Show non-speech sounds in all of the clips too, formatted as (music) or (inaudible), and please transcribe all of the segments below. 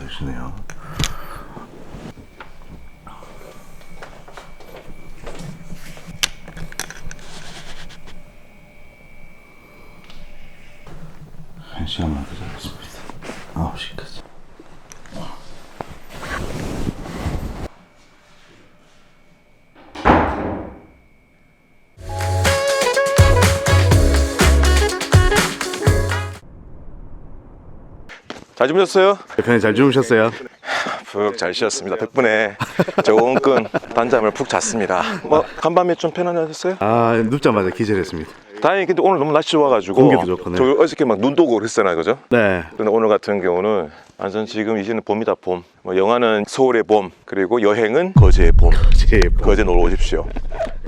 그러시 잘 주무셨어요? 대표님 잘 주무셨어요? 푹 잘 쉬었습니다. 덕분에 좋은 끈 단잠을 푹 잤습니다. 뭐 간밤에 좀 편안하셨어요? 아 눕자마자 기절했습니다. 다행히 근데 오늘 너무 날씨 좋아가지고 공기도 좋고, 네. 저 어저께 막 눈도 오고 그랬잖아요, 그죠? 네. 근데 오늘 같은 경우는 완전 지금 이제는 봄이다 봄. 뭐 영화는 서울의 봄 그리고 여행은 거제의 봄. 제 거제 놀러 오십시오.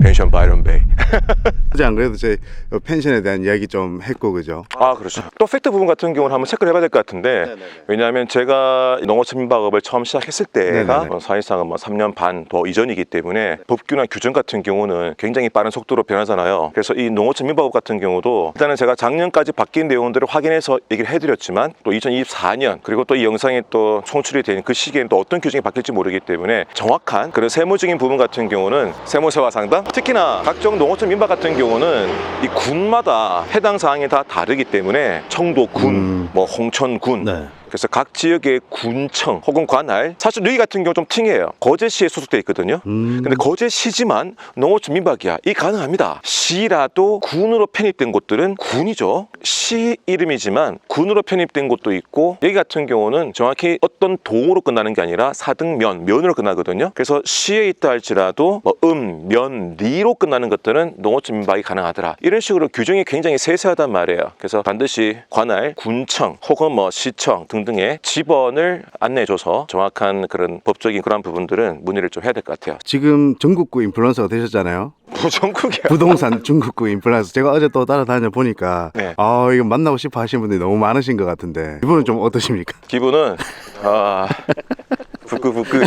펜션 바이런 베이. (laughs) 어제 안 그래도 제 펜션에 대한 이야기 좀 했고 그죠? 아 그렇죠. 또 팩트 부분 같은 경우는 한번 체크를 해봐야 될 것 같은데 왜냐하면 제가 농어촌 민박업을 처음 시작했을 때가 네네네. 뭐 사실상은 뭐 3년 반 더 이전이기 때문에 법규나 규정 같은 경우는 굉장히 빠른 속도로 변하잖아요. 그래서 이 농어촌 민박업 같은 경우도 일단은 제가 작년까지 바뀐 내용들을 확인해서 얘기를 해드렸지만 또 2024년 그리고 또 이 영상이 또 송출이 된그 시기에는 또 어떤 규정이 바뀔지 모르기 때문에 정확한 그런 세무적인 부분 같은 경우는 세무서와 상담 특히나 각종 농어촌 민박 같은 경우는 이 군마다 해당 사항이 다 다르기 때문에 청도군, 음. 뭐 홍천군 네. 그래서 각 지역의 군청 혹은 관할 사실 여기 같은 경우 좀 특이해요. 거제시에 소속돼 있거든요. 음. 근데 거제시지만 농어촌 민박이야. 이 가능합니다. 시라도 군으로 편입된 곳들은 군이죠. 시 이름이지만 군으로 편입된 곳도 있고 여기 같은 경우는 정확히 어떤 동으로 끝나는 게 아니라 사등면 면으로 끝나거든요. 그래서 시에 있다 할지라도 뭐 음, 면, 리로 끝나는 것들은 농어촌 민박이 가능하더라. 이런 식으로 규정이 굉장히 세세하단 말이에요. 그래서 반드시 관할 군청 혹은 뭐 시청 등 등의 집원을 안내해줘서 정확한 그런 법적인 그런 부분들은 문의를 좀 해야 될 것 같아요 지금 전국구 인플루언서가 되셨잖아요. 부정국이야 부동산 중국구 인플루언서 제가 어제 또 따라다녀 보니까 네. 아 이거 만나고 싶어 하시는 분들이 너무 많으신 것 같은데 이분은 좀 어떠십니까? 기분은 아 (laughs) 부끄부끄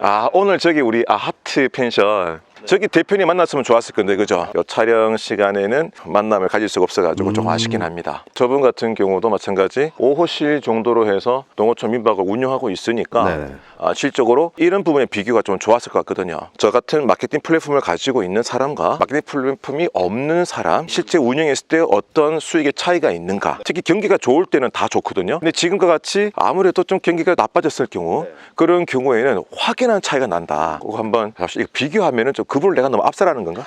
아 오늘 저기 우리 아하트 펜션 저기 대표님 만났으면 좋았을 건데 그죠? 요 촬영 시간에는 만남을 가질 수가 없어가지고 좀 아쉽긴 합니다. 저분 같은 경우도 마찬가지 5호실 정도로 해서 농어촌 민박을 운영하고 있으니까 네네. 아, 실적으로 이런 부분의 비교가 좀 좋았을 것 같거든요. 저 같은 마케팅 플랫폼을 가지고 있는 사람과 마케팅 플랫폼이 없는 사람, 실제 운영했을 때 어떤 수익의 차이가 있는가. 특히 경기가 좋을 때는 다 좋거든요. 근데 지금과 같이 아무래도 좀 경기가 나빠졌을 경우 그런 경우에는 확연한 차이가 난다. 그거 한번 이거 비교하면은 좀 그분을 내가 너무 압살하는 건가?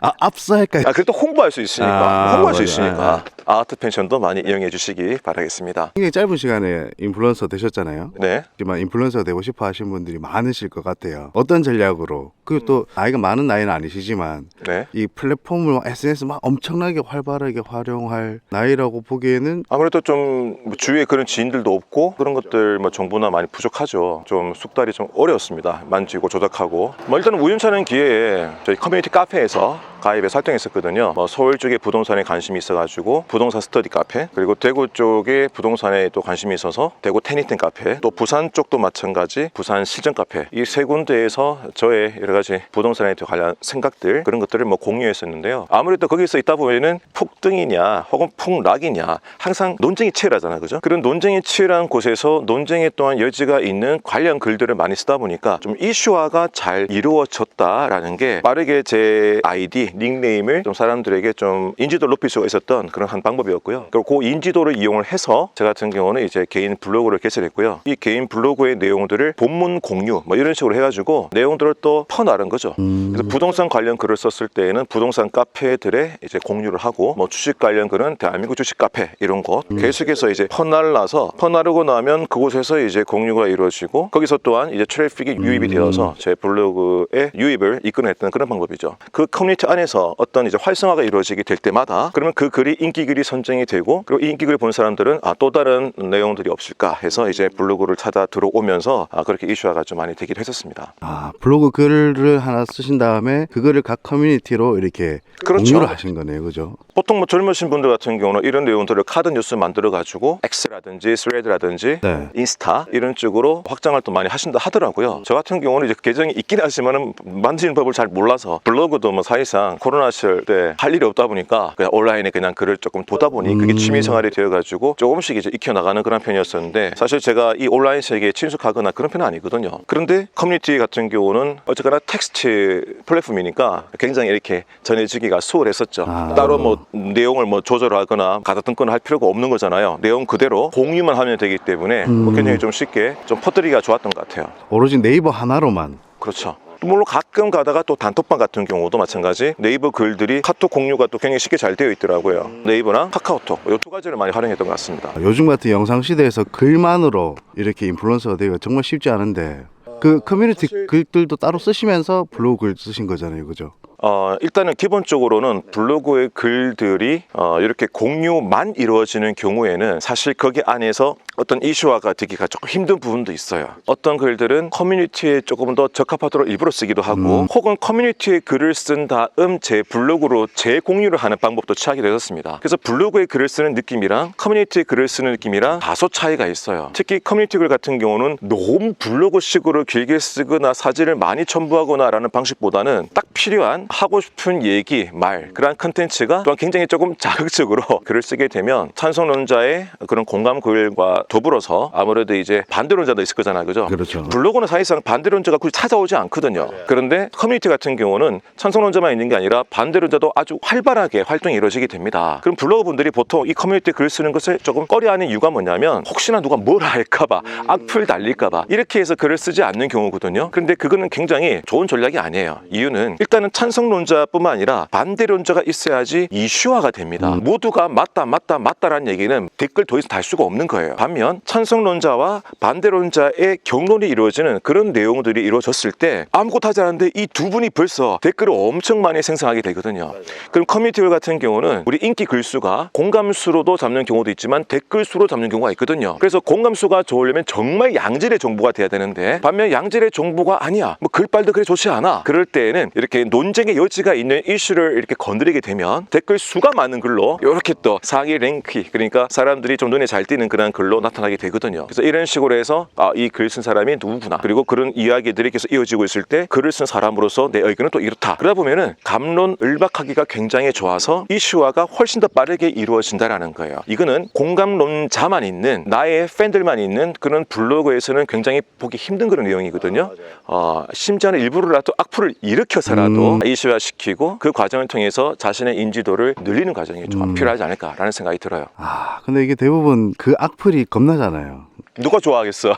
아 압사할까요? 아, 그래도 홍보할 수 있으니까. 아, 홍보할 수 맞아요. 있으니까. 아트 펜션도 많이 이용해 주시기 바라겠습니다. 굉장히 짧은 시간에 인플루언서 되셨잖아요. 네. 하지만 인플루언서가 되고 싶어 하시는 분들이 많으실 것 같아요. 어떤 전략으로? 그리고 또 나이가 많은 나이는 아니시지만 네. 이 플랫폼을 SNS 막 엄청나게 활발하게 활용할 나이라고 보기에는 아무래도 좀뭐 주위에 그런 지인들도 없고 그런 것들 뭐 정보나 많이 부족하죠. 좀 숙달이 좀 어려웠습니다. 만지고 조작하고. 뭐 일단은 우연찮은 기회에 저희 커뮤니티 카페에서 가입에 활동했었거든요. 뭐 서울 쪽에 부동산에 관심이 있어가지고 부동산 스터디 카페 그리고 대구 쪽에 부동산에 또 관심이 있어서 대구 테니텐 카페 또 부산 쪽도 마찬가지 부산 실전 카페 이 세 군데에서 저의 여러 가지 부동산에 관련 생각들 그런 것들을 뭐 공유했었는데요. 아무래도 거기서 있다 보면은 폭등이냐 혹은 폭락이냐 항상 논쟁이 치열하잖아요, 그죠? 그런 논쟁이 치열한 곳에서 논쟁에 또한 여지가 있는 관련 글들을 많이 쓰다 보니까 좀 이슈화가 잘 이루어졌다라는 게 빠르게 제 아이디 닉네임을 좀 사람들에게 좀 인지도를 높일 수가 있었던 그런 한 방법이었고요. 그리고 그 인지도를 이용을 해서 저 같은 경우는 이제 개인 블로그를 개설했고요. 이 개인 블로그의 내용들을 본문 공유 뭐 이런 식으로 해가지고 내용들을 또 퍼나른 거죠. 그래서 부동산 관련 글을 썼을 때에는 부동산 카페들에 이제 공유를 하고 뭐 주식 관련 글은 대한민국 주식 카페 이런 곳 계속해서 이제 퍼날라서 퍼나르고 나면 그곳에서 이제 공유가 이루어지고 거기서 또한 이제 트래픽이 유입이 되어서 제 블로그에 유입을 이끌어냈던 그런 방법이죠. 그 커뮤니티 안에 서 어떤 이제 활성화가 이루어지게 될 때마다 그러면 그 글이 인기 글이 선정이 되고 그리고 이 인기 글을 본 사람들은 아 또 다른 내용들이 없을까 해서 이제 블로그를 찾아 들어오면서 아 그렇게 이슈화가 좀 많이 되기도 했었습니다. 아 블로그 글을 하나 쓰신 다음에 그거를 각 커뮤니티로 이렇게 그렇죠. 공유를 하신 거네요, 그죠? 보통 뭐 젊으신 분들 같은 경우는 이런 내용들을 카드 뉴스 만들어 가지고 X라든지 스레드라든지 네. 인스타 이런 쪽으로 확장을 또 많이 하신다 하더라고요. 저 같은 경우는 이제 계정이 있긴 하지만은 만드는 법을 잘 몰라서 블로그도 뭐 사실상 그냥 코로나 시절 때 할 일이 없다 보니까 그냥 온라인에 그냥 글을 조금 보다 보니 그게 음. 취미 생활이 되어가지고 조금씩 이제 익혀 나가는 그런 편이었었는데 사실 제가 이 온라인 세계에 친숙하거나 그런 편은 아니거든요. 그런데 커뮤니티 같은 경우는 어쨌거나 텍스트 플랫폼이니까 굉장히 이렇게 전해지기가 수월했었죠. 아. 따로 뭐 내용을 뭐 조절하거나 가다듬거나 할 필요가 없는 거잖아요. 내용 그대로 공유만 하면 되기 때문에 뭐 음. 굉장히 좀 쉽게 좀 퍼뜨리기가 좋았던 것 같아요. 오로지 네이버 하나로만 그렇죠. 물론 가끔 가다가 또 단톡방 같은 경우도 마찬가지 네이버 글들이 카톡 공유가 또 굉장히 쉽게 잘 되어 있더라고요. 네이버랑 카카오톡 이 두 가지를 많이 활용했던 것 같습니다. 요즘 같은 영상 시대에서 글만으로 이렇게 인플루언서가 되기가 정말 쉽지 않은데 그 커뮤니티 글들도 따로 쓰시면서 블로그 글 쓰신 거잖아요, 그죠? 어, 일단은 기본적으로는 블로그의 글들이 어, 이렇게 공유만 이루어지는 경우에는 사실 거기 안에서 어떤 이슈화가 되기가 조금 힘든 부분도 있어요. 어떤 글들은 커뮤니티에 조금 더 적합하도록 일부러 쓰기도 하고 음. 혹은 커뮤니티에 글을 쓴 다음 제 블로그로 재공유를 하는 방법도 취하게 되었습니다. 그래서 블로그에 글을 쓰는 느낌이랑 커뮤니티에 글을 쓰는 느낌이랑 다소 차이가 있어요. 특히 커뮤니티 글 같은 경우는 너무 블로그식으로 길게 쓰거나 사진을 많이 첨부하거나 라는 방식보다는 딱 필요한 하고 싶은 얘기, 말, 그러한 컨텐츠가 또한 굉장히 조금 자극적으로 (laughs) 글을 쓰게 되면 찬성론자의 그런 공감 글과 더불어서 아무래도 이제 반대론자도 있을 거잖아요. 그죠? 그렇죠. 블로그는 사실상 반대론자가 굳이 찾아오지 않거든요. 그런데 커뮤니티 같은 경우는 찬성론자만 있는 게 아니라 반대론자도 아주 활발하게 활동이 이루어지게 됩니다. 그럼 블로그 분들이 보통 이 커뮤니티 글 쓰는 것을 조금 꺼려하는 이유가 뭐냐면 혹시나 누가 뭐라 할까봐 악플 달릴까봐 이렇게 해서 글을 쓰지 않는 경우거든요. 그런데 그거는 굉장히 좋은 전략이 아니에요. 이유는 일단은 찬성론자뿐만 아니라 반대론자가 있어야지 이슈화가 됩니다. 음. 모두가 맞다 맞다 맞다라는 얘기는 댓글 더 이상 달 수가 없는 거예요. 반면 찬성론자와 반대론자의 경론이 이루어지는 그런 내용들이 이루어졌을 때 아무것도 하지 않았는데 이 두 분이 벌써 댓글을 엄청 많이 생성하게 되거든요. 그럼 커뮤니티글 같은 경우는 우리 인기 글수가 공감수로도 잡는 경우도 있지만 댓글 수로 잡는 경우가 있거든요. 그래서 공감수가 좋으려면 정말 양질의 정보가 돼야 되는데 반면 양질의 정보가 아니야. 뭐 글빨도 그래 좋지 않아. 그럴 때에는 이렇게 논쟁의 여지가 있는 이슈를 이렇게 건드리게 되면 댓글 수가 많은 글로 이렇게 또 상위 랭크 그러니까 사람들이 좀 눈에 잘 띄는 그런 글로 나타나게 되거든요. 그래서 이런 식으로 해서 아, 이 글 쓴 사람이 누구구나. 그리고 그런 이야기들이 계속 이어지고 있을 때 글을 쓴 사람으로서 내 의견은 또 이렇다. 그러다 보면은 감론 을박하기가 굉장히 좋아서 이슈화가 훨씬 더 빠르게 이루어진다라는 거예요. 이거는 공감론자만 있는 나의 팬들만 있는 그런 블로그에서는 굉장히 보기 힘든 그런 내용이거든요. 어, 심지어는 일부러라도 악플을 일으켜서라도 음. 이슈화 시키고 그 과정을 통해서 자신의 인지도를 늘리는 과정이 좀 음. 필요하지 않을까라는 생각이 들어요. 아, 근데 이게 대부분 그 악플이 겁나잖아요. 누가 좋아하겠어?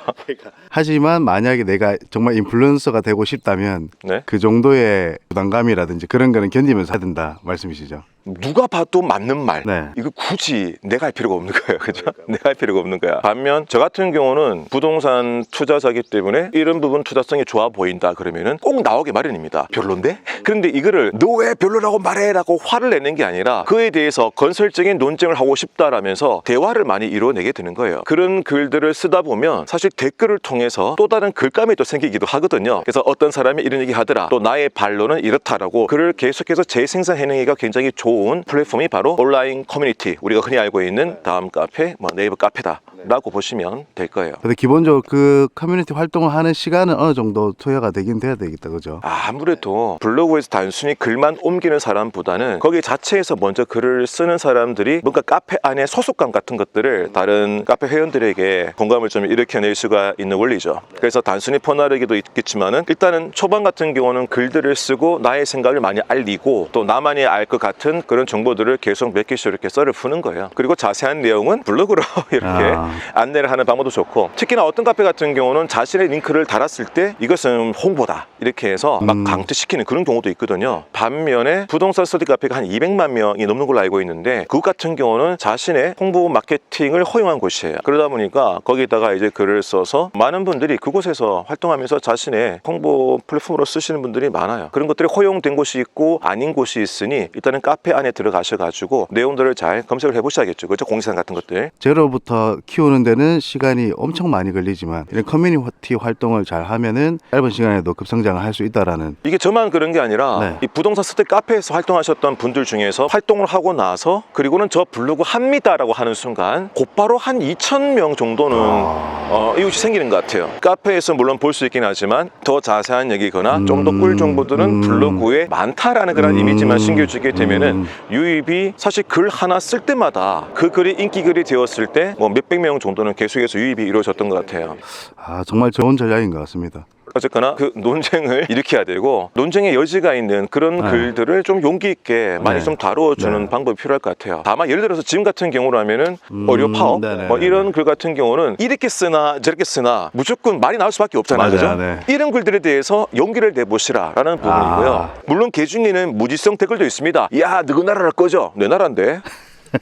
하지만 만약에 내가 정말 인플루언서가 되고 싶다면 네? 그 정도의 부담감이라든지 그런 거는 견디면서 해야 된다 말씀이시죠? 누가 봐도 맞는 말. 네. 이거 굳이 내가 할 필요가 없는 거예요. 그죠? (laughs) 내가 할 필요가 없는 거야. 반면 저 같은 경우는 부동산 투자자기 때문에 이런 부분 투자성이 좋아 보인다 그러면은 꼭 나오게 마련입니다. 별론데? 그런데 이거를 너 왜 별로라고 말해라고 화를 내는 게 아니라 그에 대해서 건설적인 논쟁을 하고 싶다라면서 대화를 많이 이루어내게 되는 거예요. 그런 글들을 쓰다 보면 사실 댓글을 통해서 또 다른 글감이 또 생기기도 하거든요. 그래서 어떤 사람이 이런 얘기 하더라. 또 나의 반론은 이렇다라고 글을 계속해서 재생산해내기가 굉장히 좋은 플랫폼이 바로 온라인 커뮤니티 우리가 흔히 알고 있는 다음 카페, 뭐 네이버 카페다 라고 보시면 될 거예요. 근데 기본적으로 그 커뮤니티 활동을 하는 시간은 어느 정도 소요가 되긴 돼야 되겠다, 그죠? 아무래도 블로그에서 단순히 글만 옮기는 사람보다는 거기 자체에서 먼저 글을 쓰는 사람들이 뭔가 카페 안에 소속감 같은 것들을 다른 카페 회원들에게 공감을 좀 일으켜낼 수가 있는 원리죠. 그래서 단순히 퍼나르기도 있겠지만은 일단은 초반 같은 경우는 글들을 쓰고 나의 생각을 많이 알리고 또 나만이 알 것 같은 그런 정보들을 계속 몇 개씩 이렇게 썰을 푸는 거예요. 그리고 자세한 내용은 블로그로 (laughs) 이렇게 아. 안내를 하는 방법도 좋고 특히나 어떤 카페 같은 경우는 자신의 링크를 달았을 때 이것은 홍보다 이렇게 해서 막 음. 강퇴시키는 그런 경우도 있거든요. 반면에 부동산 스터디 카페가 한 200만 명이 넘는 걸로 알고 있는데 그것 같은 경우는 자신의 홍보 마케팅을 허용한 곳이에요. 그러다 보니까 거기다가 이제 글을 써서 많은 분들이 그곳에서 활동하면서 자신의 홍보 플랫폼으로 쓰시는 분들이 많아요. 그런 것들이 허용된 곳이 있고 아닌 곳이 있으니 일단은 카페 안에 들어가셔가지고 내용들을 잘 검색을 해보셔야겠죠. 그렇죠? 공지사항 같은 것들. 제로부터 키우는 데는 시간이 엄청 많이 걸리지만 이런 커뮤니티 활동을 잘 하면은 짧은 시간에도 급성장을 할 수 있다라는 이게 저만 그런 게 아니라 네. 이 부동산 스테 카페에서 활동하셨던 분들 중에서 활동을 하고 나서 그리고는 저 블로그 합니다라고 하는 순간 곧바로 한 2천 명 정도는 아. 어, 이웃이 생기는 것 같아요. 카페에서 물론 볼 수 있긴 하지만 더 자세한 얘기거나 좀 더 꿀 정보들은 음. 블로그에 많다라는 그런 음. 이미지만 신겨주게 되면은 음. 유입이 사실 글 하나 쓸 때마다 그 글이 인기 글이 되었을 때 뭐 몇백 명 정도는 계속해서 유입이 이루어졌던 것 같아요. 아 정말 좋은 전략인 것 같습니다. 어쨌거나 그 논쟁을 (laughs) 일으켜야 되고 논쟁의 여지가 있는 그런 네. 글들을 좀 용기 있게 많이 네. 좀 다루어주는 네. 방법이 필요할 것 같아요. 다만 예를 들어서 지금 같은 경우라면은 음, 어려 파업 네네. 뭐 이런 글 같은 경우는 이렇게 쓰나 저렇게 쓰나 무조건 말이 나올 수밖에 없잖아요. 그죠? 네. 이런 글들에 대해서 용기를 내보시라라는 부분이고요. 아. 물론 그 중에는 무지성 댓글도 있습니다. 야 누구 나라를 꺼져? 내 나라인데.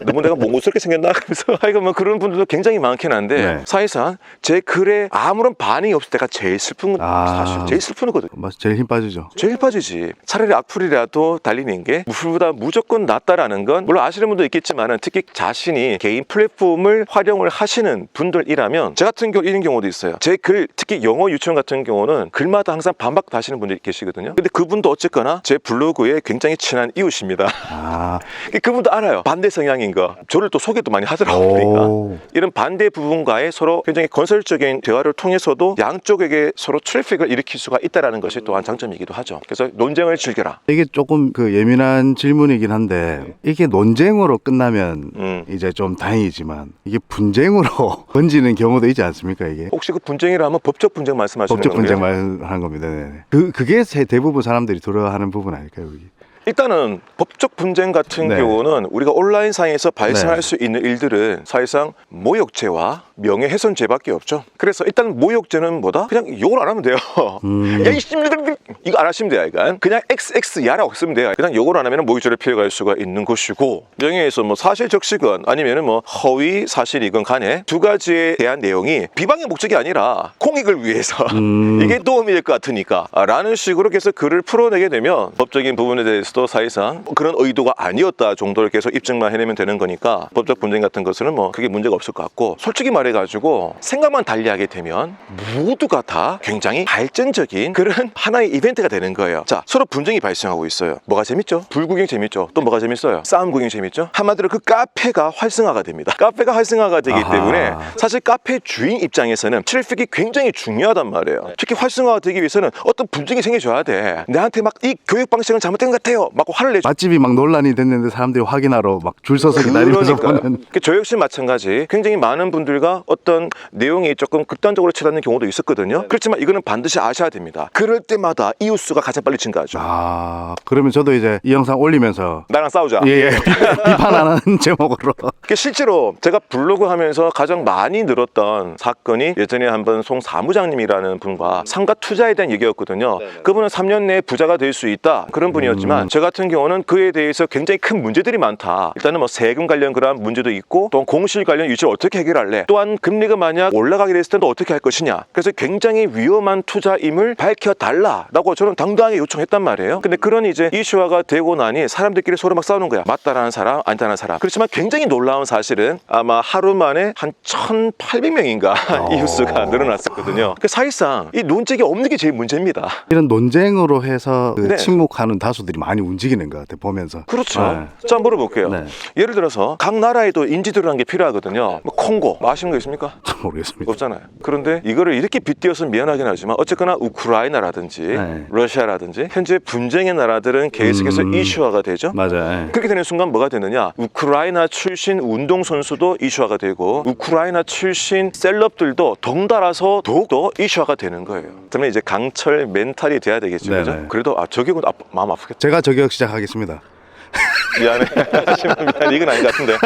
너무 내가 몽골스럽게 생겼나? (laughs) 그래서 하여간 뭐 그런 분들도 굉장히 많긴 한데 네. 사실상 제 글에 아무런 반응이 없을 때가 제일 슬픈 건 아. 사실 제일 슬픈 거거든요. 맞- 제일 힘 빠지죠. 제일 빠지지. 차라리 악플이라도 달리는 게 무술보다 무조건 낫다라는 건 물론 아시는 분도 있겠지만은 특히 자신이 개인 플랫폼을 활용을 하시는 분들이라면 제 같은 경우 이런 경우도 있어요. 제 글 특히 영어 유치원 같은 경우는 글마다 항상 반박 하시는 분들이 계시거든요. 근데 그분도 어쨌거나 제 블로그에 굉장히 친한 이웃입니다. 아, (laughs) 그분도 알아요. 반대 성향 인 거. 저를 또 소개도 많이 하더라고요. 그러니까. 오, 이런 반대 부분과의 서로 굉장히 건설적인 대화를 통해서도 양쪽에게 서로 트래픽을 일으킬 수가 있다는 것이 또한 장점이기도 하죠. 그래서 논쟁을 즐겨라. 이게 조금 그 예민한 질문이긴 한데 이게 논쟁으로 끝나면 음. 이제 좀 다행이지만 이게 분쟁으로 (laughs) 번지는 경우도 있지 않습니까 이게? 혹시 그 분쟁이라 하면 법적 분쟁 말씀하시는 법적 건가요? 분쟁 말하는 겁니다. 네네. 그 그게 세- 대부분 사람들이 두려워하는 부분 아닐까요? 여기? 일단은 법적 분쟁 같은 네. 경우는 우리가 온라인 상에서 발생할 네. 수 있는 일들은 사실상 모욕죄와 명예훼손죄밖에 없죠. 그래서 일단 모욕죄는 뭐다? 그냥 욕을 안 하면 돼요. 음. (laughs) 야, 이씨, 이거 안 하시면 돼요. 그러니까 그냥 XX야라고 쓰면 돼요. 그냥 욕을 안 하면 모욕죄를 피해갈 수가 있는 것이고 명예훼손 뭐 사실 적시건 아니면은 뭐 허위 사실이건 간에 두 가지에 대한 내용이 비방의 목적이 아니라 공익을 위해서 음. (laughs) 이게 도움이 될 것 같으니까 아, 라는 식으로 계속 글을 풀어내게 되면 법적인 부분에 대해서 도 사실상 그런 의도가 아니었다 정도를 계속 입증만 해내면 되는 거니까 법적 분쟁 같은 것은 뭐 크게 문제가 없을 것 같고 솔직히 말해가지고 생각만 달리하게 되면 모두가 다 굉장히 발전적인 그런 (laughs) 하나의 이벤트가 되는 거예요 자 서로 분쟁이 발생하고 있어요 뭐가 재밌죠? 불구경 재밌죠 또 뭐가 재밌어요? 싸움 구경 재밌죠? 한마디로 그 카페가 활성화가 됩니다 (laughs) 카페가 활성화가 되기 아하. 때문에 사실 카페 주인 입장에서는 트래픽이 굉장히 중요하단 말이에요. 특히 활성화가 되기 위해서는 어떤 분쟁이 생겨줘야 돼. 내한테 막 이 교육 방식은 잘못된 것 같아요. 막 화를 내줘. 맛집이 막 논란이 됐는데 사람들이 확인하러 막 줄 서서 기다리면서 그러니까요. 보는 그저 역시 마찬가지. 굉장히 많은 분들과 어떤 내용이 조금 극단적으로 치닫는 경우도 있었거든요. 그렇지만 이거는 반드시 아셔야 됩니다. 그럴 때마다 이웃 수가 가장 빨리 증가하죠. 아 그러면 저도 이제 이 영상 올리면서 나랑 싸우자. 예 예 (laughs) 비판 안 하는 제목으로 그 실제로 제가 블로그 하면서 가장 많이 늘었던 사건이 예전에 한번 송 사무장님이라는 분과 상가 투자에 대한 얘기였거든요. 그분은 3년 내에 부자가 될 수 있다 그런 분이었지만 저 같은 경우는 그에 대해서 굉장히 큰 문제들이 많다. 일단은 뭐 세금 관련 그런 문제도 있고 또 공실 관련 유치를 어떻게 해결할래? 또한 금리가 만약 올라가게 됐을 때도 어떻게 할 것이냐? 그래서 굉장히 위험한 투자임을 밝혀달라라고 저는 당당하게 요청했단 말이에요. 근데 그런 이제 이슈화가 되고 나니 사람들끼리 서로 막 싸우는 거야. 맞다라는 사람, 아니다라는 사람. 그렇지만 굉장히 놀라운 사실은 아마 하루 만에 한 1,800명인가 (laughs) 이웃수가 늘어났었거든요. 그 사실상 이 논쟁이 없는 게 제일 문제입니다. 이런 논쟁으로 해서 그 네. 침묵하는 다수들이 많이 움직이는 것 같아 보면서 그렇죠. 네. 자, 물어볼게요. 네. 예를 들어서 각 나라에도 인지도라는 게 필요하거든요. 뭐 콩고, 뭐 아시는 거 있습니까? 잘 모르겠습니다. 없잖아요. 그런데 이거를 이렇게 빗대어서 미안하긴 하지만 어쨌거나 우크라이나라든지 네. 러시아라든지 현재 분쟁의 나라들은 계속해서 음. 이슈화가 되죠. 맞아요. 예. 그렇게 되는 순간 뭐가 되느냐? 우크라이나 출신 운동선수도 이슈화가 되고 우크라이나 출신 셀럽들도 덩달아서 더욱더 이슈화가 되는 거예요. 그러면 이제 강철 멘탈이 돼야 되겠죠. 네네. 그죠? 그래도 아, 저격은 아, 마음 아프겠다. 제가 저격 시작하겠습니다. 미안해. 미안 (laughs) 이건 아닌 것 같은데.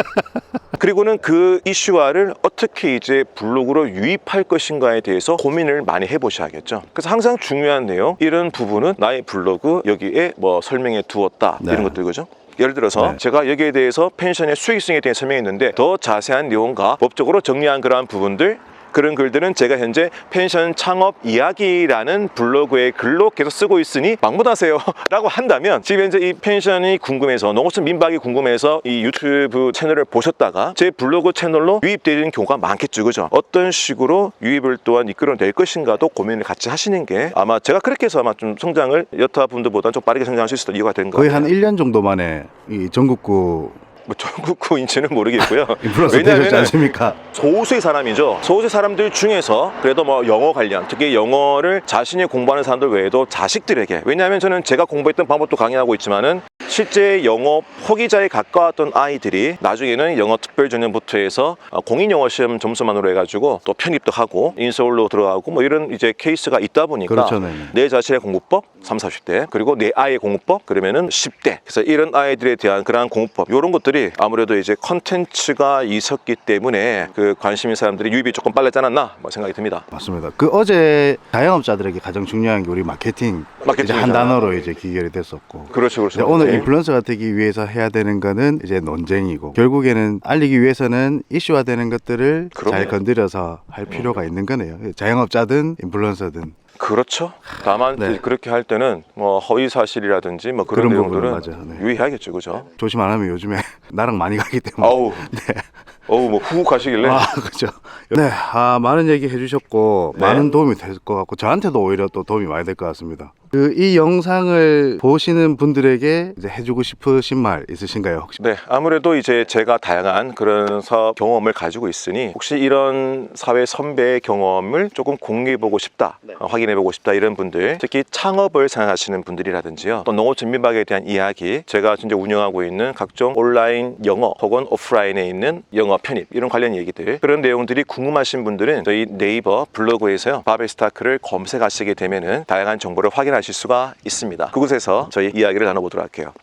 그리고는 그 이슈화를 어떻게 이제 블로그로 유입할 것인가에 대해서 고민을 많이 해보셔야겠죠. 그래서 항상 중요한 내용, 이런 부분은 나의 블로그 여기에 뭐 설명해 두었다. 네. 이런 것들 그죠? 예를 들어서 네. 제가 여기에 대해서 펜션의 수익성에 대해 설명했는데 더 자세한 내용과 법적으로 정리한 그러한 부분들 그런 글들은 제가 현재 펜션 창업 이야기라는 블로그의 글로 계속 쓰고 있으니 방문하세요. (laughs) 라고 한다면 지금 현재 이 펜션이 궁금해서 농어촌 민박이 궁금해서 이 유튜브 채널을 보셨다가 제 블로그 채널로 유입되는 경우가 많겠죠. 그죠? 어떤 식으로 유입을 또한 이끌어낼 것인가도 고민을 같이 하시는 게 아마 제가 그렇게 해서 아마 좀 성장을 여타 분들보다 좀 빠르게 성장할 수 있었던 이유가 된 거의 거예요 한 1년 정도 만에 이 전국구 뭐 전국구인지는 모르겠고요. (laughs) 되셨지 왜냐하면 않습니까? 소수의 사람이죠. 소수의 사람들 중에서 그래도 뭐 영어 관련, 특히 영어를 자신이 공부하는 사람들 외에도 자식들에게. 왜냐하면 저는 제가 공부했던 방법도 강의하고 있지만은 실제 영어 포기자에 가까웠던 아이들이 나중에는 영어 특별전형부터 해서 어, 공인 영어 시험 점수만으로 해가지고 또 편입도 하고 인서울로 들어가고 뭐 이런 이제 케이스가 있다 보니까 그렇죠, 네. 내 자신의 공부법 3, 40대 그리고 내 아이의 공부법 그러면은 10대 그래서 이런 아이들에 대한 그러한 공부법 이런 것들이 아무래도 이제 컨텐츠가 있었기 때문에 그 관심 있는 사람들이 유입이 조금 빨랐지 않았나 뭐 생각이 듭니다. 맞습니다. 그 어제 자영업자들에게 가장 중요한 게 우리 마케팅, 이제 한 마케팅이잖아요. 단어로 이제 기결이 됐었고 그렇죠, 그렇죠. 오늘 네. 인플루언서가 되기 위해서 해야 되는 거는 이제 논쟁이고 결국에는 알리기 위해서는 이슈화되는 것들을 그럼요. 잘 건드려서 할 필요가 있는 거네요. 자영업자든 인플루언서든 그렇죠. 다만 네. 그렇게 할 때는 뭐 허위 사실이라든지 뭐 그런, 그런 내용들은 맞아요. 네. 유의해야겠죠, 그죠? 조심 안 하면 요즘에 (laughs) 나랑 많이 가기 때문에. 아우, (laughs) 어우 뭐 후욱하시길래 아, (laughs) 그죠. 네, 아, 많은 얘기 해주셨고, 네. 많은 도움이 될 것 같고, 저한테도 오히려 또 도움이 많이 될 것 같습니다. 그, 이 영상을 보시는 분들에게 이제 해주고 싶으신 말 있으신가요? 혹시? 네, 아무래도 이제 제가 다양한 그런 사업 경험을 가지고 있으니 혹시 이런 사회 선배의 경험을 조금 공유해보고 싶다, 어, 확인해보고 싶다 이런 분들, 특히 창업을 생각하시는 분들이라든지요, 또 농업 전민박에 대한 이야기, 제가 진짜 운영하고 있는 각종 온라인 영어 혹은 오프라인에 있는 영어 편입 이런 관련 얘기들 그런 내용들이 궁금하신 분들은 저희 네이버 블로그에서요 바벨스타크를 검색하시게 되면은 다양한 정보를 확인하실 수가 있습니다. 그곳에서 저희 이야기를 나눠보도록 할게요.